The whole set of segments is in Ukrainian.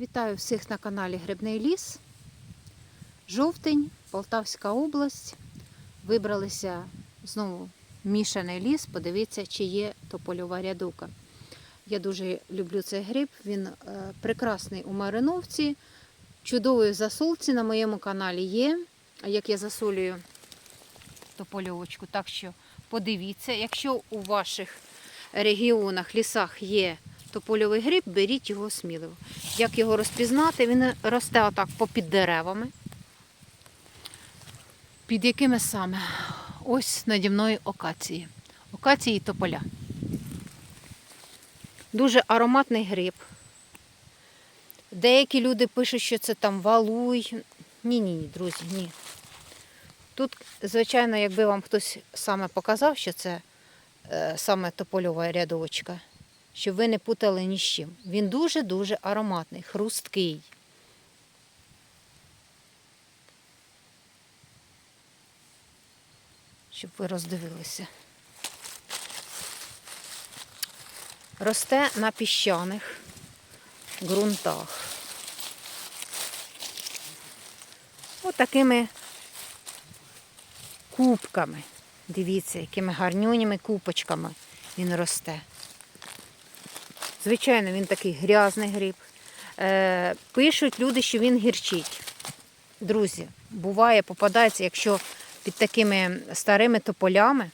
Вітаю всіх на каналі Грибний ліс. Жовтень, Полтавська область. Вибралися знову мішаний ліс. Подивіться, чи є топольова рядука. Я дуже люблю цей гриб. Він е, прекрасний у мариновці, чудової засолці на моєму каналі є. Як я засолюю топольовочку. Так що подивіться, якщо у ваших регіонах, лісах є топольовий гриб, беріть його сміливо. Як його розпізнати? Він росте отак попід деревами. Під якими саме? Ось наді мною окації. Окації і тополя. Дуже ароматний гриб. Деякі люди пишуть, що це там валуй. Ні, ні, ні, друзі, ні. Тут, звичайно, якби вам хтось саме показав, що це е, саме топольова рядовочка, щоб ви не путали ні з чим. Він дуже-дуже ароматний, хрусткий. Щоб ви роздивилися. Росте на піщаних ґрунтах. Отакими кубками. Дивіться, якими гарнюніми купочками він росте. Звичайно, він такий грязний гриб. Е, пишуть люди, що він гірчить. Друзі, буває, попадається, якщо під такими старими тополями,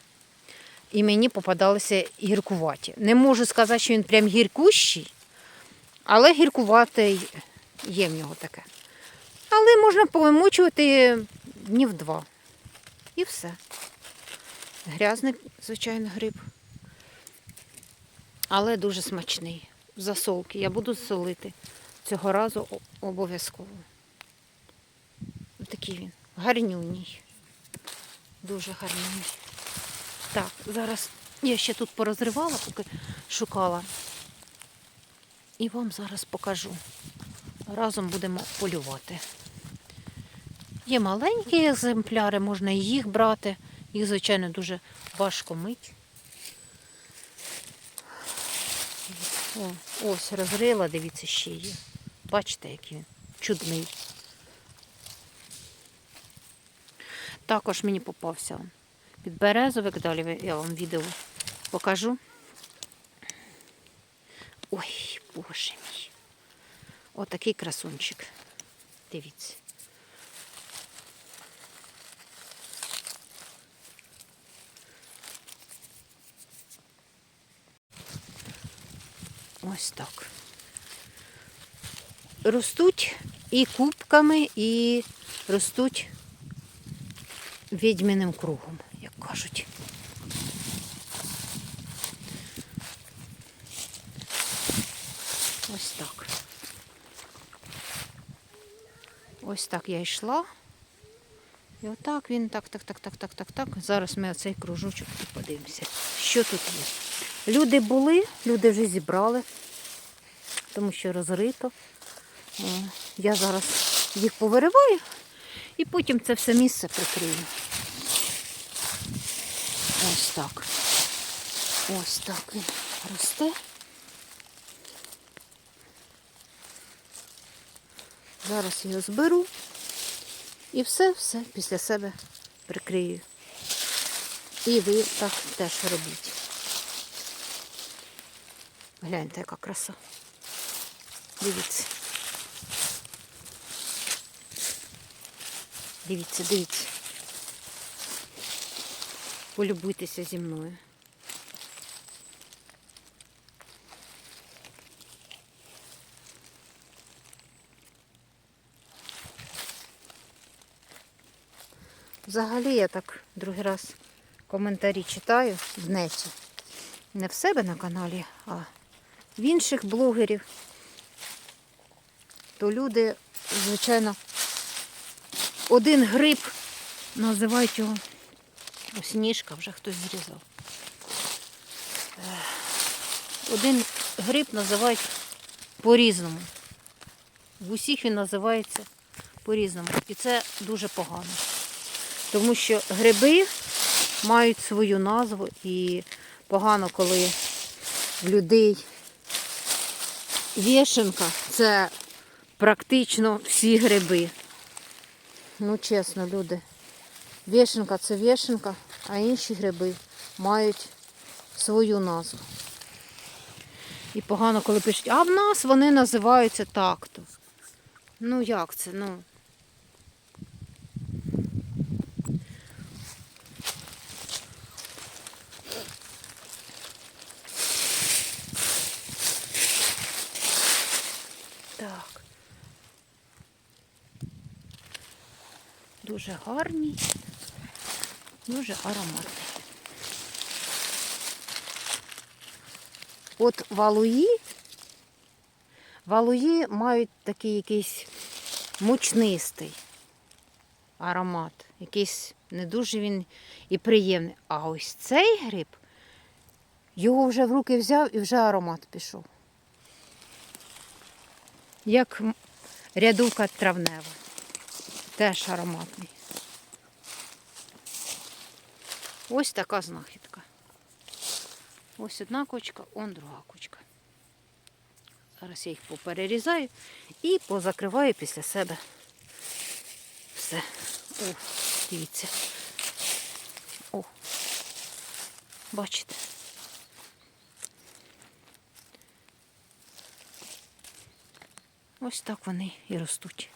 і мені попадалися гіркуваті. Не можу сказати, що він прям гіркущий, але гіркуватий є в нього таке. Але можна повимучувати днів два. І все. Грязний, звичайно, гриб. Але дуже смачний. Засолки. Я буду солити цього разу обов'язково. Такий він. Гарнюній. Дуже гарнюній. Так, зараз я ще тут порозривала, поки шукала. І вам зараз покажу. Разом будемо полювати. Є маленькі екземпляри, можна і їх брати. Їх, звичайно, дуже важко мить. О, ось розрила, дивіться, ще є. Бачите, який він чудний. Також мені попався підберезовик, далі я вам відео покажу. Ой, боже мій. Отакий красунчик. Дивіться. Ось так. Ростуть і кубками, і ростуть відьміним кругом, як кажуть. Ось так. Ось так я йшла. І отак він так, так, так, так, так, так, так. Зараз ми оцей кружочок подивимося, що тут є. Люди були, люди вже зібрали, тому що розрито. Я зараз їх повириваю і потім це все місце прикрию. Ось так. Ось так він росте. Зараз його зберу і все-все після себе прикрию. І ви так теж робіть. Гляньте, яка краса. Дивіться. Дивіться, дивіться. Полюбуйтеся зі мною. Взагалі я так другий раз коментарі читаю в неті. Не в себе на каналі, а в інших блогерів. То люди, звичайно, один гриб називають його ось ніжка, вже хтось зрізав. Один гриб називають по-різному. В усіх він називається по-різному. І це дуже погано. Тому що гриби мають свою назву і погано, коли в людей вішенка це практично всі гриби. Ну, чесно, люди. Вішенка це вішенка, а інші гриби мають свою назву. І погано, коли пишуть, а в нас вони називаються так-то. Ну як це? Ну. Так. Дуже гарні, дуже ароматний. От валуї, валуї мають такий якийсь мучнистий аромат. Якийсь не дуже він і приємний. А ось цей гриб, його вже в руки взяв і вже аромат пішов. Як рядулка травнева. Теж ароматний. Ось така знахідка. Ось одна кочка, он друга кочка. Зараз я їх поперерізаю і позакриваю після себе. Все. О, дивіться. О. Бачите? Ось так вони і ростуть.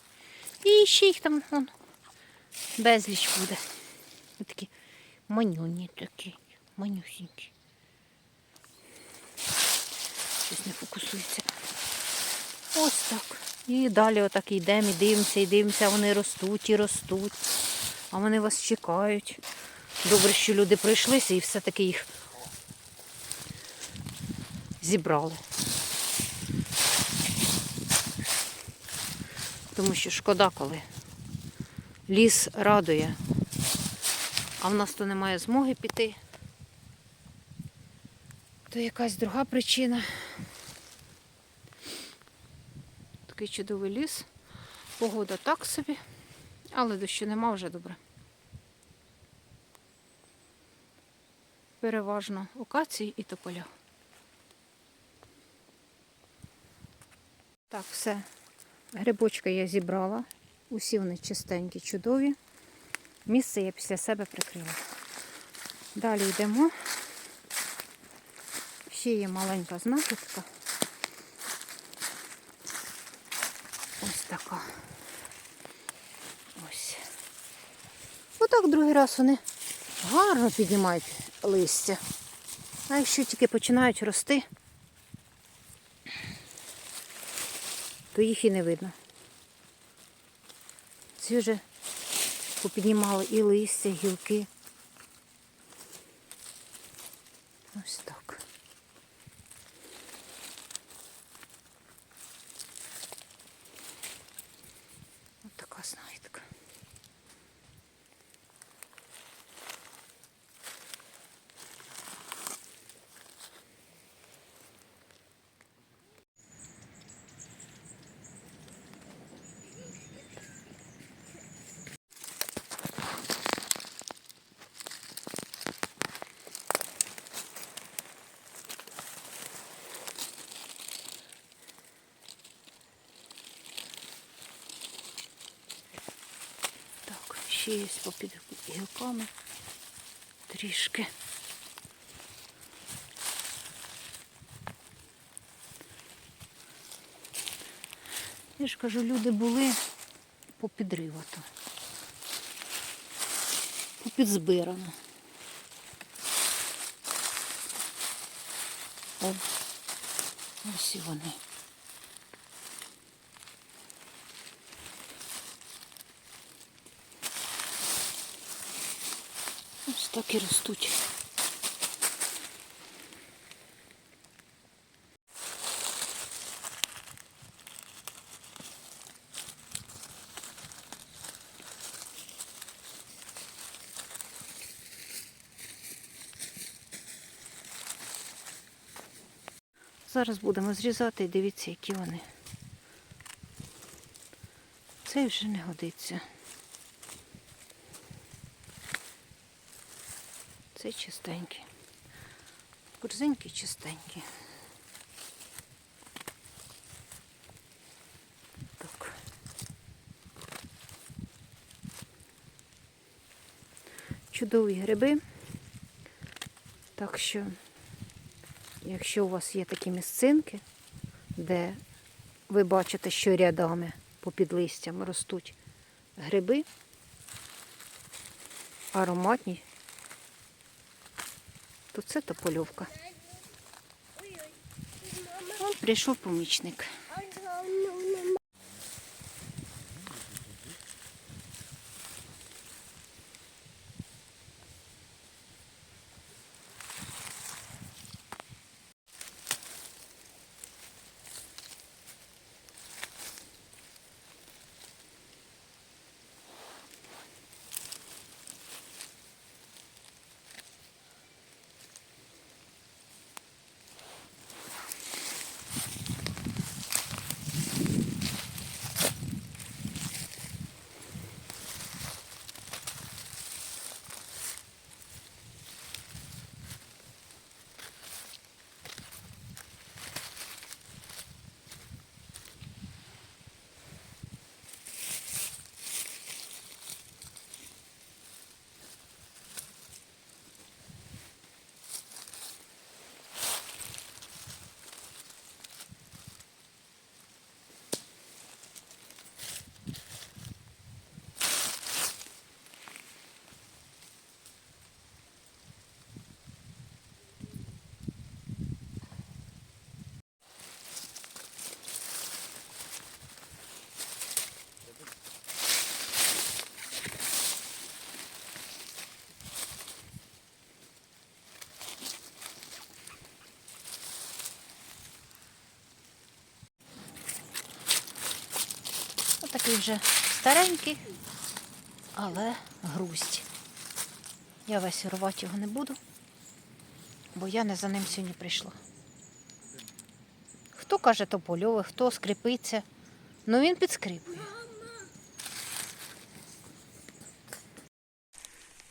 І ще їх там вон, безліч буде. Ось Такі манюні такі, манюсінькі. Щось не фокусується. Ось так. І далі отак йдемо, і дивимося, і дивимося, вони ростуть і ростуть. А вони вас чекають. Добре, що люди пройшлися і все-таки їх зібрали. Тому що шкода, коли ліс радує, а в нас то немає змоги піти. То якась друга причина. Такий чудовий ліс. Погода так собі, але дощу нема вже добре. Переважно акації і тополя. Так, все. Грибочки я зібрала. Усі вони чистенькі, чудові. Місце я після себе прикрила. Далі йдемо. Ще є маленька знахідка. Ось така. Ось. Отак другий раз вони гарно піднімають листя. А якщо тільки починають рости, то їх і не видно. Ці вже попіднімали і листя, і гілки. Ось так. Ось така знахідка. Є попід гілками трішки. Я ж кажу, люди були попідривато. Попідзбирано. О, ось і вони. Так і ростуть. Зараз будемо зрізати і дивіться, які вони. Цей вже не годиться. Це чистенькі. курзенькі, чистенькі. Так. Чудові гриби. Так що, якщо у вас є такі місцинки, де ви бачите, що рядами попід листям ростуть гриби, ароматні, то це топольовка. От прийшов помічник. Отакий вже старенький, але грусть. Я весь рвати його не буду, бо я не за ним сьогодні прийшла. Хто каже топольовий, хто скрипиться, ну він підскрипує.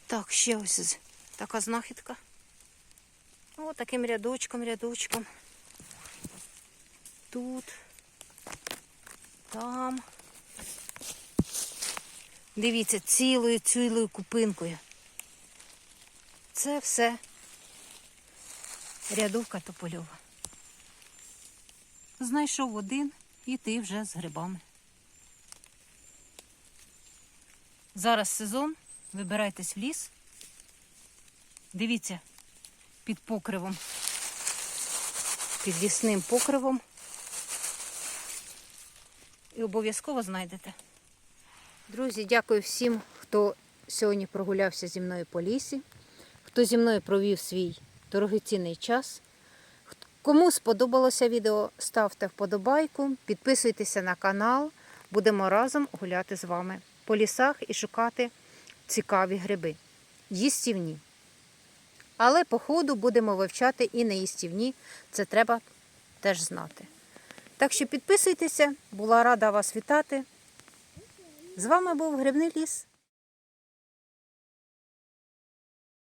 Так, ще ось така знахідка. О, таким рядочком, рядочком. Тут, там. Дивіться, цілою цілою купинкою. Це все рядовка топольова. Знайшов один і ти вже з грибами. Зараз сезон, вибирайтесь в ліс. Дивіться, під покривом, під лісним покривом. І обов'язково знайдете. Друзі, дякую всім, хто сьогодні прогулявся зі мною по лісі, хто зі мною провів свій дорогоцінний час. Кому сподобалося відео, ставте вподобайку, підписуйтеся на канал. Будемо разом гуляти з вами по лісах і шукати цікаві гриби. Їстівні. Але по ходу будемо вивчати і неїстівні. Це треба теж знати. Так що підписуйтеся, була рада вас вітати. З вами був Грибний ліс.